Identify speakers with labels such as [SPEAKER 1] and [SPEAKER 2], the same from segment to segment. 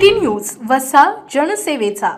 [SPEAKER 1] City news वसा जनसेवेचा.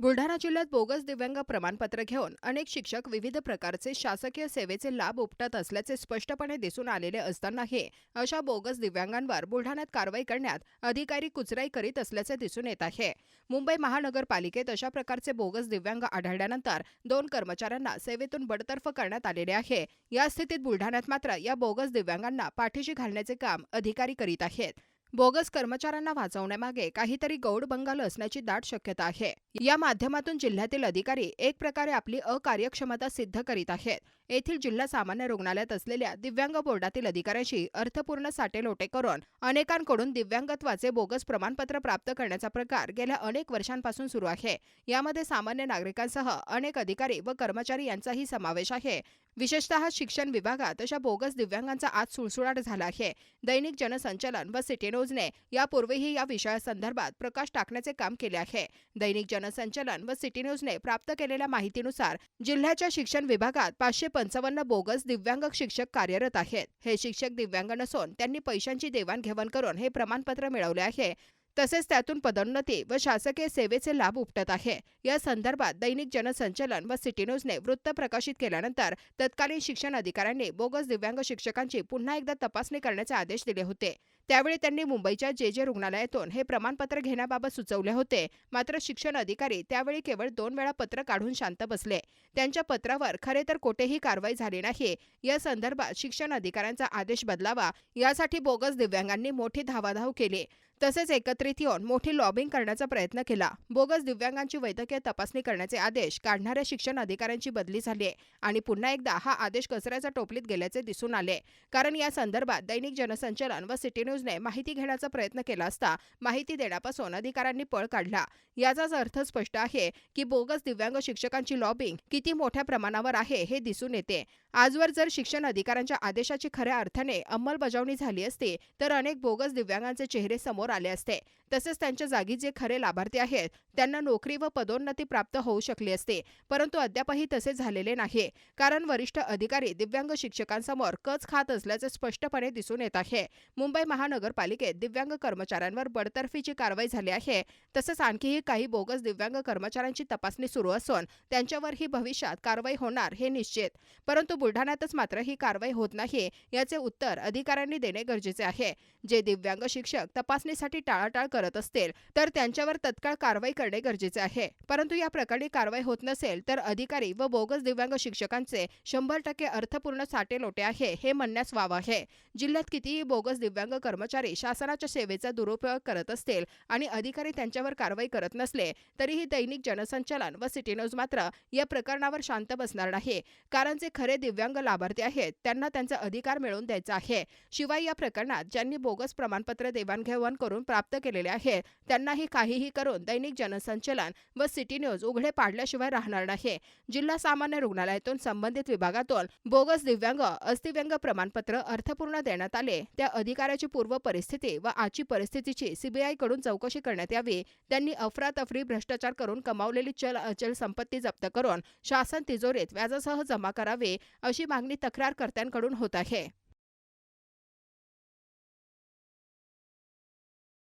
[SPEAKER 2] बुलढाणा जिल्ह्यात बोगस दिव्यांग प्रमाणपत्र घेऊन अनेक शिक्षक विविध प्रकारचे शासकीय सेवेचे लाभ उपटत असल्याचे स्पष्टपणे दिसून आलेले असतानाही अशा बोगस दिव्यांगांवर बुलढाण्यात कारवाई करण्यात अधिकारी कुचराई करीत असल्याचे दिसून येत आहे. मुंबई महानगरपालिकेत अशा प्रकारचे बोगस दिव्यांग आढळल्यानंतर दोन कर्मचाऱ्यांना सेवेतून बडतर्फ करण्यात आलेले आहे. या स्थितीत बुलढाण्यात मात्र या बोगस दिव्यांगांना पाठीशी घालण्याचे काम अधिकारी करीत आहेत. बोगस कर्मचाऱ्यांना वाचवण्यामागे काहीतरी गौड बंगाल असण्याची दाट शक्यता आहे. या माध्यमातून जिल्ह्यातील अधिकारी एक प्रकारे आपली अकार्यक्षमता सिद्ध करीत आहेत. येथील जिल्हा सामान्य रुग्णालयात असलेल्या दिव्यांग बोर्डातील अधिकाऱ्यांशी अर्थपूर्ण साटेलोटे करून अनेकांकडून दिव्यांगत्वाचे बोगस प्रमाणपत्र प्राप्त करण्याचा प्रकार गेल्या अनेक वर्षांपासून सुरू आहे. यामध्ये सामान्य नागरिकांसह अनेक अधिकारी व कर्मचारी यांचाही समावेश आहे. विशेषतः शिक्षण विभागात अशा बोगस दिव्यांगांचा आज सुळसुळाट झाला आहे. दैनिक जनसंचलन व सिटी न्यूजने यापूर्वीही या विषयासंदर्भात प्रकाश टाकण्याचे काम केले आहे. दैनिक जनसंचलन व सिटी न्यूजने प्राप्त केलेल्या माहितीनुसार जिल्ह्याच्या शिक्षण विभागात पाचशे पंचावन्न बोगस दिव्यांग शिक्षक कार्यरत आहेत. हे शिक्षक दिव्यांग नसून त्यांनी पैशांची देवाणघेवाण करून हे प्रमाणपत्र मिळवले आहे. तसेच त्यातून पदोन्नती व शासकीय सेवेचे लाभ उपटत आहे. या संदर्भात दैनिक जनसंचलन व सिटी न्यूजने वृत्त प्रकाशित केल्यानंतर तत्कालीन शिक्षण अधिकाऱ्यांनी बोगस दिव्यांग शिक्षकांची पुन्हा एकदा तपासणी करण्याचे आदेश दिले होते. त्यावेळी त्यांनी मुंबईच्या जे जे रुग्णालयातून हे प्रमाणपत्र घेण्याबाबत सुचवले होते. मात्र शिक्षण अधिकारी त्यावेळी केवळ दोन वेळा पत्र काढून शांत बसले. त्यांच्या पत्रावर खरे तर कोठेही कारवाई झाली नाही. या संदर्भात शिक्षण अधिकाऱ्यांचा आदेश बदलावा यासाठी बोगस दिव्यांगांनी मोठी धावाधाव केली. तसेच एकत्रित येऊन मोठी लॉबिंग करण्याचा प्रयत्न केला. बोगस दिव्यांगांची वैद्यकीय तपासणी करण्याचे आदेश काढणाऱ्या शिक्षण अधिकाऱ्यांची बदली झाली आहे आणि पुन्हा एकदा हा आदेश कचऱ्याच्या टोपलीत गेल्याचे दिसून आले कारण या संदर्भात दैनिक जनसंचलन व सिटी न्यूजने माहिती घेण्याचा प्रयत्न केला असता माहिती देण्यापासून अधिकाऱ्यांनी पळ काढला. याचाच अर्थ स्पष्ट आहे की बोगस दिव्यांग शिक्षकांची लॉबिंग किती मोठ्या प्रमाणावर आहे हे दिसून येते. आजवर जर शिक्षण अधिकाऱ्यांच्या आदेशाची खऱ्या अर्थाने अंमलबजावणी झाली असती तर अनेक बोगस दिव्यांगांचे चेहरे समोर समोर आले असते. तसेच त्यांच्या जागी जे खरे लाभार्थी आहेत त्यांना नोकरी व पदोन्नती प्राप्त होऊ शकली असते. परंतु अद्यापही तसे झालेले नाही. कारण वरिष्ठ अधिकारी दिव्यांग शिक्षकांसमोर कच खात असल्याचे स्पष्टपणे दिसून येत आहे. मुंबई महानगरपालिकेत दिव्यांग कर्मचाऱ्यांवर बडतर्फीची कारवाई झाली आहे. तसेच आणखीही काही बोगस दिव्यांग कर्मचाऱ्यांची तपासणी सुरू असून त्यांच्यावरही भविष्यात कारवाई होणार हे निश्चित. परंतु बुलढाण्यातच मात्र ही कारवाई होत नाही याचे उत्तर अधिकाऱ्यांनी देणे गरजेचे आहे. जे दिव्यांग शिक्षक तपासणी करण्यासाठी टाळाटाळ करत असतील तर त्यांच्यावर तत्काळ कारवाई करणे गरजेचे आहे. परंतु या प्रकरणी कारवाई होत नसेल तर अधिकारी व बोगस दिव्यांग शिक्षकांचे शंभर टक्के अर्थपूर्ण साटे लोटे आहे हे म्हणण्यास वाव आहे. जिल्ह्यात कितीही बोगस दिव्यांग कर्मचारी शासनाच्या सेवेचा दुरुपयोग करत असतील आणि अधिकारी त्यांच्यावर कारवाई करत नसले तरीही दैनिक जनसंचालन व सिटी न्यूज मात्र या प्रकरणावर शांत बसणार नाही. कारण जे खरे दिव्यांग लाभार्थी आहेत त्यांना त्यांचा अधिकार मिळवून द्यायचा आहे. शिवाय या प्रकरणात ज्यांनी बोगस प्रमाणपत्र देवाणघेवाण करून प्राप्त केलेले आहे त्यांनाही काहीही करून दैनिक जनसंचलन व सिटी न्यूज उघडे पाडल्याशिवाय राहणार नाही. जिल्हा सामान्य रुग्णालयातून संबंधित विभागातून बोगस दिव्यांग अस्थिव्यंग प्रमाणपत्र अर्थपूर्ण देण्यात आले. त्या अधिकाऱ्याची पूर्व परिस्थिती व आजची परिस्थितीची सीबीआयकडून चौकशी करण्यात यावी. त्यांनी अफरातफरी भ्रष्टाचार करून कमावलेली चल अचल संपत्ती जप्त करून शासन तिजोरीत व्याजासह जमा करावी अशी मागणी तक्रारकर्त्यांकडून होत आहे.